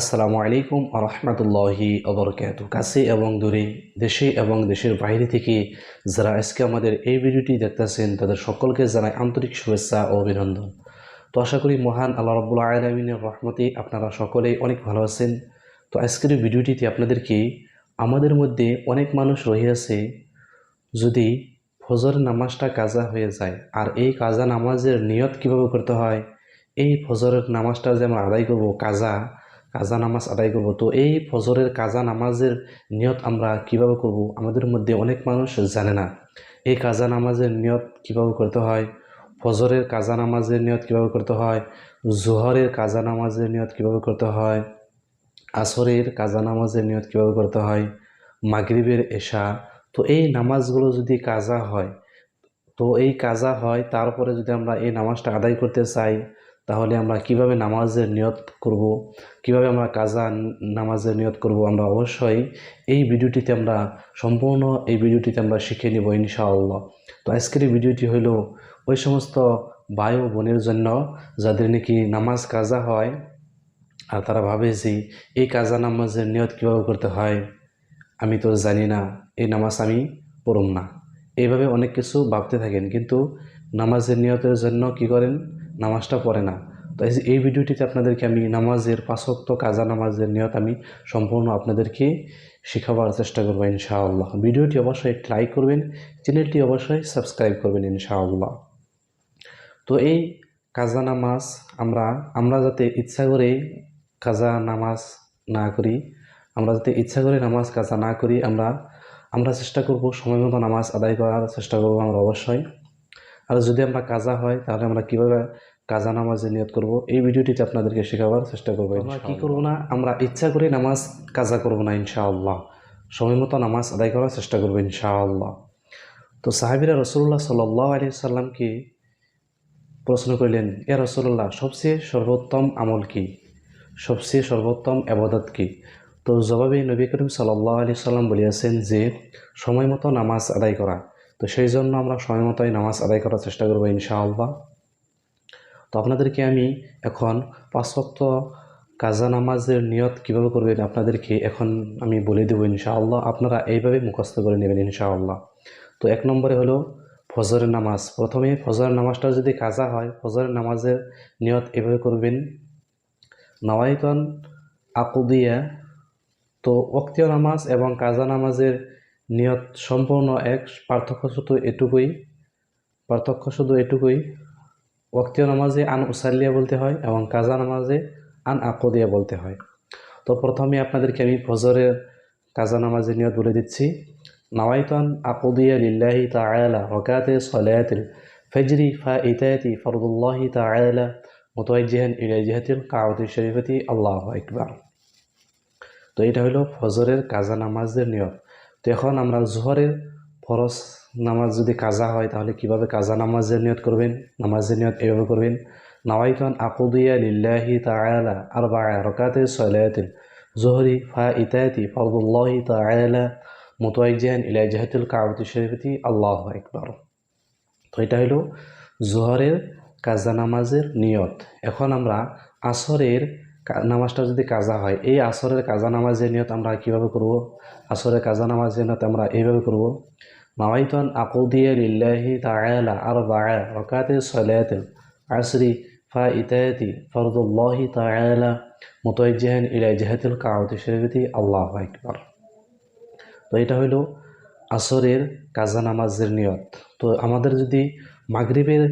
আসসালামু আলাইকুম আরহামতুল্লাহি অবরকাত কাছে এবং দূরে, দেশে এবং দেশের বাইরে থেকে যারা আজকে আমাদের এই ভিডিওটি দেখতেছেন, তাদের সকলকে জানাই আন্তরিক শুভেচ্ছা ও অভিনন্দন। তো আশা করি মহান আল্লাহ রব্বুল্লা আলমিনের রহমতে আপনারা সকলেই অনেক ভালো আছেন। তো আজকের ভিডিওটিতে আপনাদেরকে আমাদের মধ্যে অনেক মানুষ রহিয়াছে যদি ফজর নামাজটা কাজা হয়ে যায়। আর এই কাজা নামাজের নিয়ত কীভাবে করতে হয়? এই ফজরের নামাজটা যে আমরা আদায় করব কাজা কাজা নামাজ আদায় করব। তো এই ফজরের কাজা নামাজের নিয়ত আমরা কীভাবে করব? আমাদের মধ্যে অনেক মানুষ জানে না। এই কাজা নামাজের নিয়ত কীভাবে করতে হয়? ফজরের কাজা নামাজের নিয়ত কীভাবে করতে হয়? জোহরের কাজা নামাজের নিয়ত কীভাবে করতে হয়? আসরের কাজা নামাজের নিয়ত কীভাবে করতে হয়? মাগরিবের এশা। তো এই নামাজগুলো যদি কাজা হয়, তো এই কাজা হয়, তারপরে যদি আমরা এই নামাজটা আদায় করতে চাই তাহলে আমরা কীভাবে নামাজের নিয়ত করব? কীভাবে আমরা কাজা নামাজের নিয়ত করব? আমরা অবশ্যই এই ভিডিওটিতে আমরা সম্পূর্ণ এই ভিডিওটিতে আমরা শিখে নেব ইনশাআল্লাহ। তো আজকের এই ভিডিওটি হলো ওই সমস্ত ভাই ও বোনের জন্য যাদের নাকি নামাজ কাজা হয় আর তারা ভাবে যে এই কাজা নামাজের নিয়ত কীভাবে করতে হয়, আমি তো জানি না, এই নামাজ আমি পড়ব না। এইভাবে অনেক কিছু ভাবতে থাকেন, কিন্তু নামাজের নিয়তের জন্য কি করেন? নামাজটা পড়ে না। তো এই ভিডিওটিতে আপনাদেরকে আমি নামাজের পাঁচক্ত কাজা নামাজের নিয়ত আমি সম্পূর্ণ আপনাদেরকে শেখাবার চেষ্টা করব ইনশাআল্লাহ। ভিডিওটি অবশ্যই একটি লাইক করবেন, চ্যানেলটি অবশ্যই সাবস্ক্রাইব করবেন ইনশাআল্লাহ। তো এই কাজা নামাজ আমরা আমরা যাতে ইচ্ছা করে কাজা নামাজ না করি, আমরা যাতে ইচ্ছা করে নামাজ কাজা না করি, আমরা আমরা চেষ্টা করব সময় মতো নামাজ আদায় করার চেষ্টা করব আমরা অবশ্যই। আর যদি আমরা কাজা হয় তাহলে আমরা কীভাবে কাজা নামাজে নিয়ত করব? এই ভিডিওটিতে আপনাদেরকে শেখাবার চেষ্টা করব আমরা কী করব না? আমরা ইচ্ছা করে নামাজ কাজা করব না ইনশাআল্লাহ। সময় মতো নামাজ আদায় করার চেষ্টা করব ইনশাআল্লাহ। তো সাহাবিরা রসুল্লাহ সাল্লাহ আলি সাল্লামকে প্রশ্ন করলেন এ রসুল্লাহ সবচেয়ে সর্বোত্তম আমল কি? সবচেয়ে সর্বোত্তম আবাদত কি? তো জবাবে নবী করিম সাল্লাহ আলি সাল্লাম বলিয়াছেন যে সময় মতো নামাজ আদায় করা। তো সেই জন্য আমরা সময় মতোই নামাজ আদায় করার চেষ্টা করব ইনশাআল্লাহ। তো আপনাদেরকে আমি এখন পাঁচক্ত কাজা নামাজের নিয়ত কীভাবে করবেন আপনাদেরকে এখন আমি বলে দেবো ইনশাআল্লাহ। আপনারা এইভাবে মুখস্থ করে নেবেন ইনশাআল্লাহ। তো এক নম্বরে হলো ফজরের নামাজ। প্রথমে ফজরের নামাজটা যদি কাজা হয়, ফজরের নামাজের নিয়ত এভাবে করবেন। নওয়াইতন আকুদিয়া, তো অক্তীয় নামাজ এবং কাজা নামাজের নিয়ত সম্পূর্ণ এক, পার্থক্য শুধু এটুকুই, পার্থক্য শুধু এটুকুই ওয়াক্তীয় নামাজে আন উসাল্লিয়া বলতে হয় এবং কাজা নামাজে আন আকদিয়া বলতে হয়। তো প্রথমে আপনাদেরকে আমি ফজরের কাজা নামাজের নিয়ত বলে দিচ্ছি। নওয়াইতন আকদিয়া লিল্লাহি তাআলা ওয়াকাতে সলায়াতিল ফজরি ফা ইতায়াতি ফরদুল্লাহি তাআলা মুতাওয়াজ্জিহান ইলা জিহাতিল কাউতি শরীফতি আল্লাহু আকবার। তো এটা হলো ফজরের কাজা নামাজের নিয়ত। তো এখন আমরা জোহরের ফরজ নামাজ যদি কাজা হয়, তাহলে কীভাবে কাজা নামাজের নিয়ত করবেন? নামাজের নিয়ত এভাবে করবেন? নওয়াইতন আকুদিয়া লিল্লাহি তাআলা আরবা রকাতে সলায়াতিল জোহরি ফা ইতায়াতি ফরদুল্লাহি তাআলা মুতাওয়াজ্জিহান ইলা জিহাতিল কাউতি শরীফতি। আল্লাহু একবার তো এটা হলো জোহরের কাজা নামাজের নিয়ত। এখন আমরা আসরের নামাজটা যদি কাজা হয়, এই আসরের কাজা নামাজের নিয়ত আমরা কীভাবে করব? আসরের কাজা নামাজের নিয়ত আমরা এইভাবে করব। নাওয়াইতন আকুদিয়া লিল্লাহি তাআলা আরবা'a রাকাতে সালাতিল আসরি ফা ইতায়াতি ফরদুল্লাহি তাআলা মুতাওয়াজ্জিহান ইলা জিহাতিল কাউতি শরীফতি আল্লাহু আকবার। তো এটা হইল আসরের কাজা নামাজের নিয়ত। তো আমাদের যদি মাগরিবের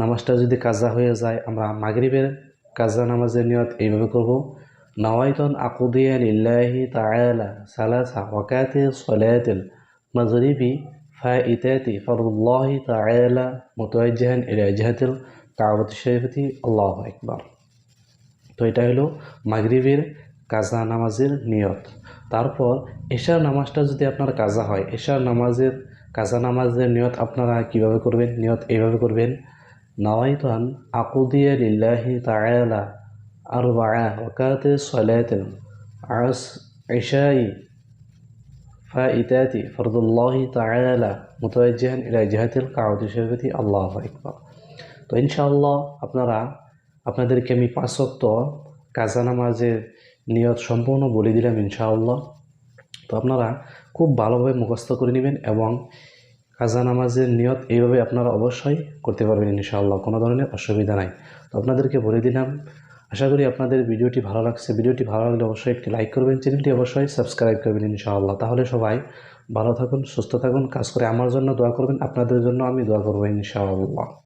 নামাজটা যদি কাজা হয়ে যায়, আমরা মাগরিবের কাজা নামাজের নিয়ত এইভাবে করব। নওয়াইতন আকুদিয়া লিল্লাহি তাআলা সালাসা ওয়াকাতে সলাতিল মাগরিবি ফাইতাতি ফরদুল্লাহি তাআলা মুতাওয়াজ্জিহান ইলা শরীফতি। তো এটা হলো মাগরিবের কাজা নামাজের নিয়ত। তারপর এশার নামাজটা যদি আপনার কাজা হয়, এশার নামাজের, কাজা নামাজের নিয়ত আপনারা কীভাবে করবেন? নিয়ত এইভাবে করবেন নওয়াইতান আকুদিয়া লিল্লাহি তাআলা আরবা'a রাকাতে সালাতিল আস ইশাই ফাইতাতি ফরদুল্লাহি তাআলা মুতাওয়াজ্জিহান ইলা জিহাতিল কাউতি শরীফতি আল্লাহু আকবার। তো ইনশাআল্লাহ আপনারা, আপনাদেরকে আমি পাঁচ ওয়াক্ত কাজা নামাজের নিয়ত সম্পূর্ণ বলে দিলাম ইনশাআল্লাহ। তো আপনারা খুব ভালোভাবে মুখস্থ করে নেবেন এবং কাজা নামাজের নিয়ত এইভাবে আপনারা অবশ্যই করতে পারবেন ইনশাআল্লাহ, কোনো ধরনের অসুবিধা নাই। তো আপনাদেরকে বলে দিলাম, আশা করি আপনাদের ভিডিওটি ভালো লাগছে। ভিডিওটি ভালো লাগলে অবশ্যই একটি লাইক করবেন, চ্যানেলটি অবশ্যই সাবস্ক্রাইব করবেন ইনশাআল্লাহ। তাহলে সবাই ভালো থাকুন, সুস্থ থাকুন, কাজ করে আমার জন্য দোয়া করবেন, আপনাদের জন্য আমি দোয়া করব ইনশাআল্লাহ।